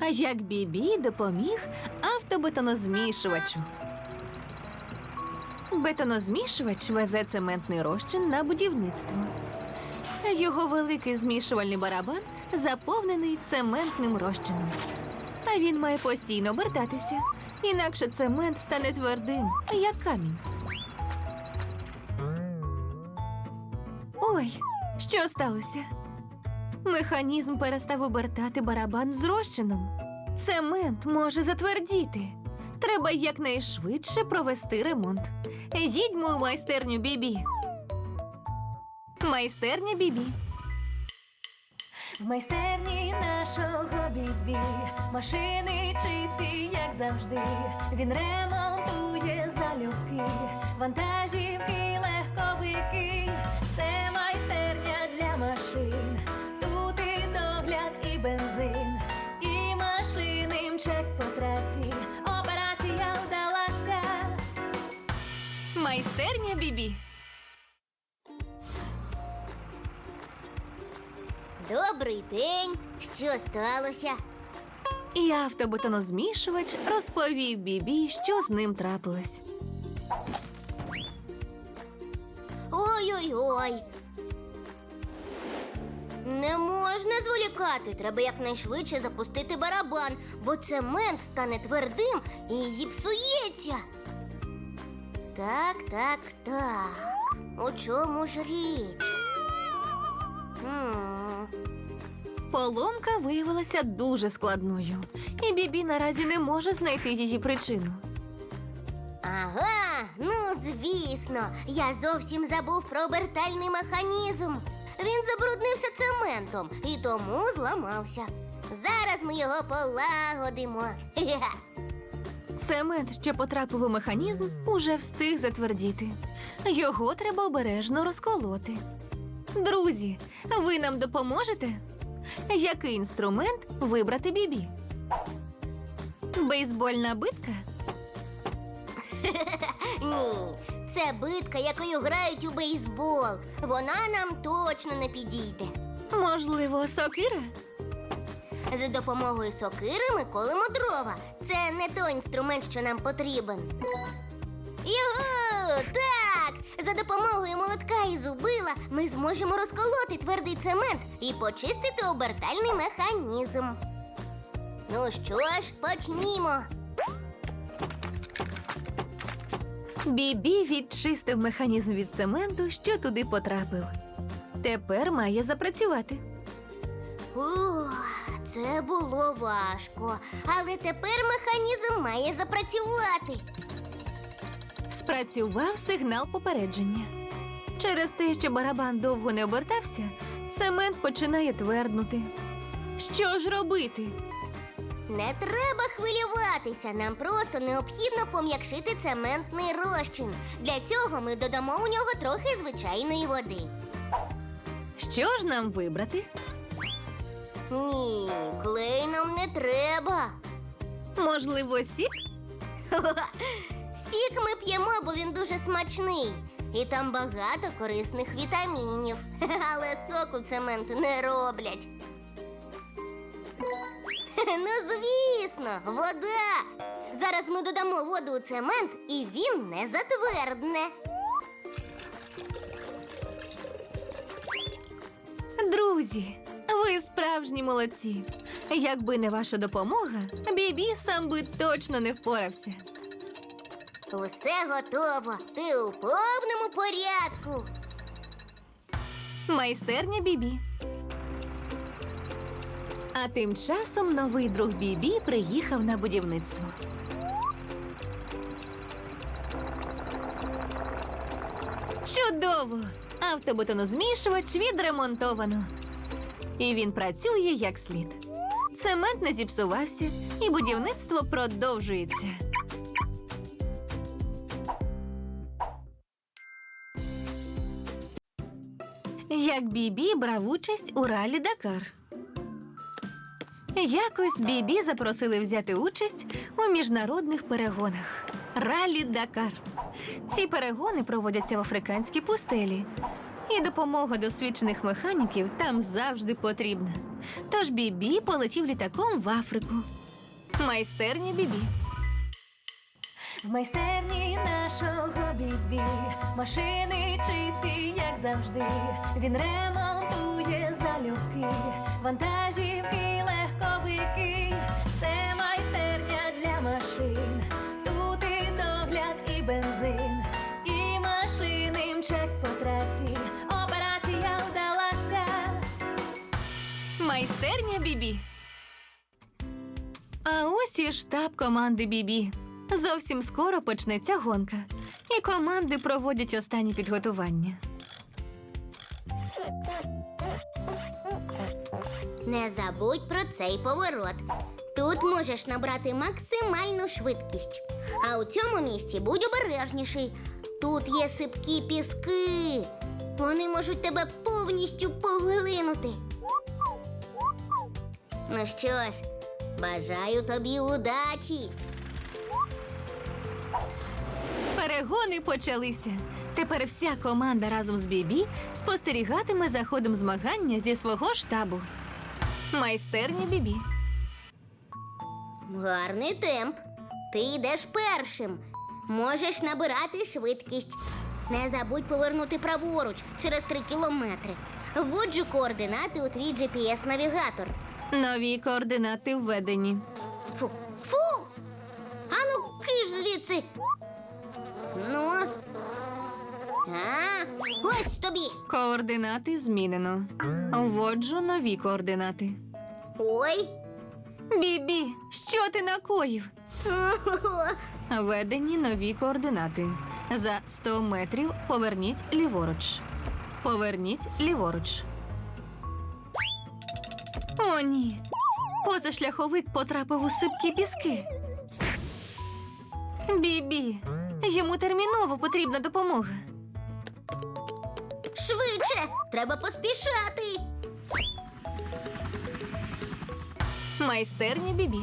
А як Бібі допоміг автобетонозмішувачу. Бетонозмішувач везе цементний розчин на будівництво. Його великий змішувальний барабан заповнений цементним розчином. А він має постійно обертатися, інакше цемент стане твердим, як камінь. Ой, що сталося? Механізм перестав обертати барабан з. Цемент може затвердіти. Треба якнайшвидше провести ремонт. Їдьмо у майстерню Бібі. Майстерня Бібі. В майстерні нашого бібі машини чисті, як завжди. Він ремонтує залюбки, вантажівки, легковики. Майстерня Бібі. Добрий день. Що сталося? І автобетонозмішувач розповів Бібі, що з ним трапилось. Ой-ой-ой. Не можна зволікати. Треба якнайшвидше запустити барабан, бо цемент стане твердим і зіпсується. Так, так, так. У чому ж річ? Поломка виявилася дуже складною, і Бібі наразі не може знайти її причину. Ага, ну звісно, я зовсім забув про обертальний механізм. Він забруднився цементом і тому зламався. Зараз ми його полагодимо. Хе-хе. Цемент, що потрапив у механізм, уже встиг затвердіти. Його треба обережно розколоти. Друзі, ви нам допоможете? Який інструмент вибрати Бібі? Бейсбольна битка? Ні, це битка, якою грають у бейсбол. Вона нам точно не підійде. Можливо, сокира? За допомогою сокири ми колемо дрова. Це не той інструмент, що нам потрібен. Його! Так! За допомогою молотка і зубила ми зможемо розколоти твердий цемент і почистити обертальний механізм. Ну що ж, почнімо. Бібі відчистив механізм від цементу, що туди потрапив. Тепер має запрацювати. Ух, це було важко, але тепер механізм має запрацювати. Спрацював сигнал попередження. Через те, що барабан довго не обертався, цемент починає тверднути. Що ж робити? Не треба хвилюватися, нам просто необхідно пом'якшити цементний розчин. Для цього ми додамо у нього трохи звичайної води. Що ж нам вибрати? Ні, клей нам не треба. Можливо, сік? Сік ми п'ємо, бо він дуже смачний. І там багато корисних вітамінів. Але соку цементу не роблять. Ну, звісно, вода. Зараз ми додамо воду у цемент, і він не затвердне. Друзі, ви справжні молодці. Якби не ваша допомога, Бібі сам би точно не впорався. Усе готово. Ти у повному порядку. Майстерня Бібі. А тим часом новий друг Бібі приїхав на будівництво. Чудово! Автобетонозмішувач відремонтовано. І він працює як слід. Цемент не зіпсувався, і будівництво продовжується. Як Бібі брав участь у ралі Дакар. Якось Бібі запросили взяти участь у міжнародних перегонах Ралі Дакар. Ці перегони проводяться в африканській пустелі, і допомога досвідчених механіків там завжди потрібна. Тож Бібі полетів літаком в Африку. Майстерня Бібі. В майстерні нашого бібі машини чисті, як завжди. Він ремонтує залюбки, вантажівки, легковики. Це майстерня для машин. Майстерня Бібі. А ось і штаб команди Бібі. Зовсім скоро почнеться гонка, і команди проводять останні підготування. Не забудь про цей поворот. Тут можеш набрати максимальну швидкість. А у цьому місці будь обережніший. Тут є сипкі піски. Вони можуть тебе повністю поглинути. Ну що ж, бажаю тобі удачі. Перегони почалися. Тепер вся команда разом з Бібі спостерігатиме за ходом змагання зі свого штабу. Майстерня Бібі. Гарний темп. Ти йдеш першим. Можеш набирати швидкість. Не забудь повернути праворуч через три кілометри. Вводжу координати у твій GPS-навігатор. Нові координати введені. Фу. Фу! Ану, киш звідси. Ну. А, ось тобі. Координати змінено. Вводжу нові координати. Ой. Бібі, що ти накоїв? Введені нові координати. За 100 метрів поверніть ліворуч. Поверніть ліворуч. О, ні. Позашляховик потрапив у сипкі піски. Бібі, йому терміново потрібна допомога. Швидше, треба поспішати. Майстерня Бібі.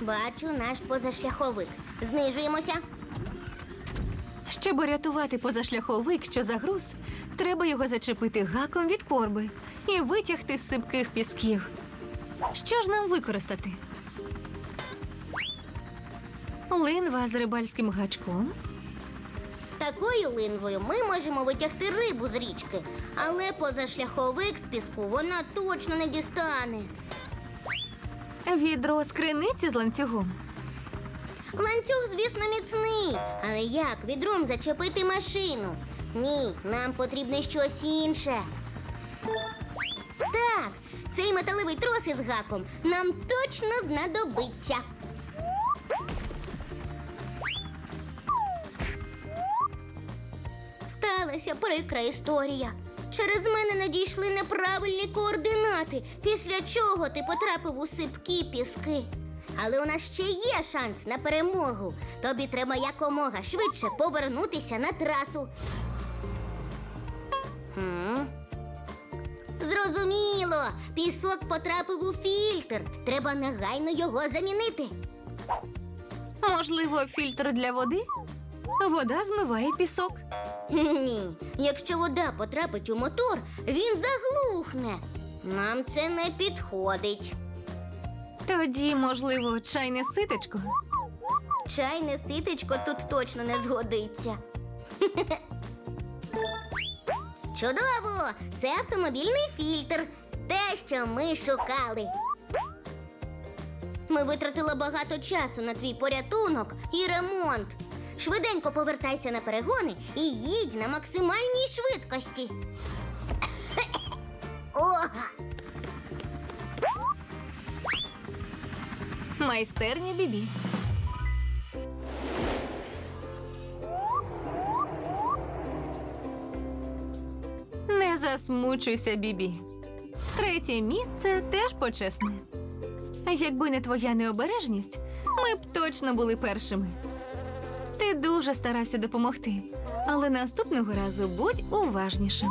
Бачу наш позашляховик. Знижуємося. Щоб урятувати позашляховик, що загруз, треба його зачепити гаком від корби і витягти з сипких пісків. Що ж нам використати? Линва з рибальським гачком, Такою линвою ми можемо витягти рибу з річки, але позашляховик з піску вона точно не дістане. відро з криниці з ланцюгом. Ланцюг, звісно, міцний, але як відром зачепити машину? Ні, нам потрібне щось інше. Так, цей металевий трос із гаком нам точно знадобиться. Сталася прикра історія. Через мене надійшли неправильні координати, після чого ти потрапив у сипкі піски. Але у нас ще є шанс на перемогу. Тобі треба якомога швидше повернутися на трасу. Хм? Зрозуміло, пісок потрапив у фільтр. Треба негайно його замінити. Можливо, фільтр для води? Вода змиває пісок. Ні, якщо вода потрапить у мотор, він заглухне. Нам це не підходить. Тоді, можливо, чайне ситечко. Чайне ситечко тут точно не згодиться. Чудово! Це автомобільний фільтр. Те, що ми шукали. Ми витратили багато часу на твій порятунок і ремонт. Швиденько повертайся на перегони і їдь на максимальній швидкості. Ога! Майстерня Бібі. Не засмучуйся, Бібі. Третє місце теж почесне. Якби не твоя необережність, ми б точно були першими. Ти дуже старався допомогти, але наступного разу будь уважнішим.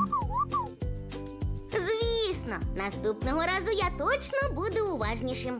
Звісно, наступного разу я точно буду уважнішим.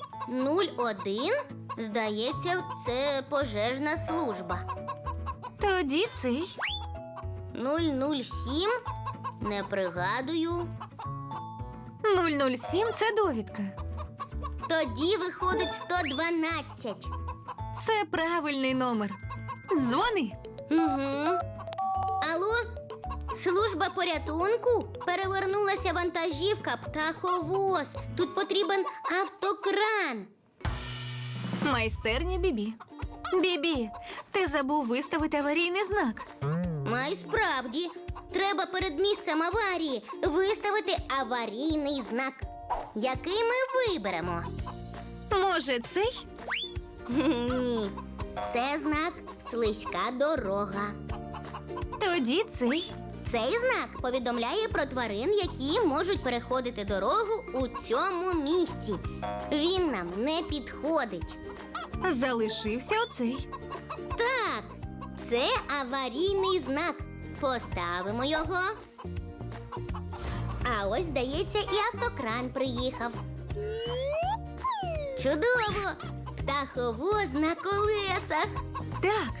01? Здається, це пожежна служба. Тоді цей. 007? Не пригадую. 007 це довідка. Тоді виходить 112. Це правильний номер. Дзвони. Угу. Алло? Служба порятунку? Перевернулася вантажівка птаховоз. Тут потрібен автокран. Майстерня Бібі. Бібі, ти забув виставити аварійний знак. Май справді. Треба перед місцем аварії виставити аварійний знак. Який ми виберемо? Може, цей? Ні. Це знак слизька дорога. Тоді цей. Цей знак повідомляє про тварин, які можуть переходити дорогу у цьому місці. Він нам не підходить. Залишився оцей. Так, це аварійний знак. Поставимо його. А ось, здається, і автокран приїхав. Чудово! Птаховоз на колесах. Так.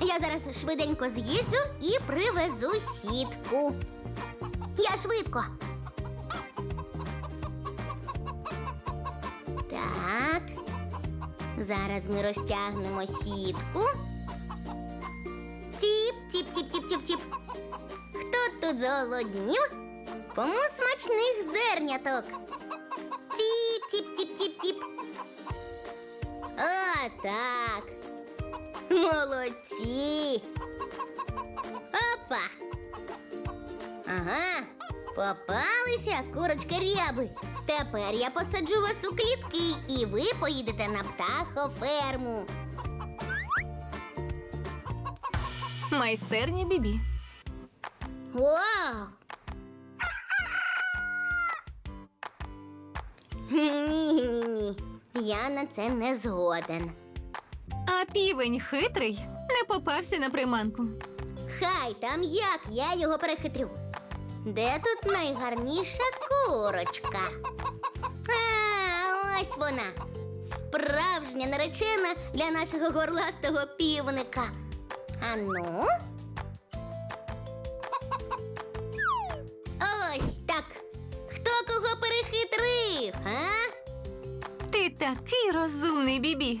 Я зараз швиденько з'їжджу і привезу сітку. Я швидко. Так. Зараз ми розтягнемо сітку. Тіп, тіп, тіп, тіп, тіп, тіп. Хто тут зголоднів? Кому смачних зерняток. Тіп, тіп, тіп, тіп, тіп. О, так. Молодці. Опа. Ага. Попалися курочка ряби. Тепер я посаджу вас у клітки, і ви поїдете на птахоферму. Майстерня Бібі. Вау! Ні-ні-ні. Я на це не згоден. А півень хитрий не попався на приманку. Хай там як я його перехитрю. Де тут найгарніша курочка? А, ось вона. Справжня наречена для нашого горластого півника. Ану. Ось так. Хто кого перехитрив, а? Ти такий розумний, Бібі.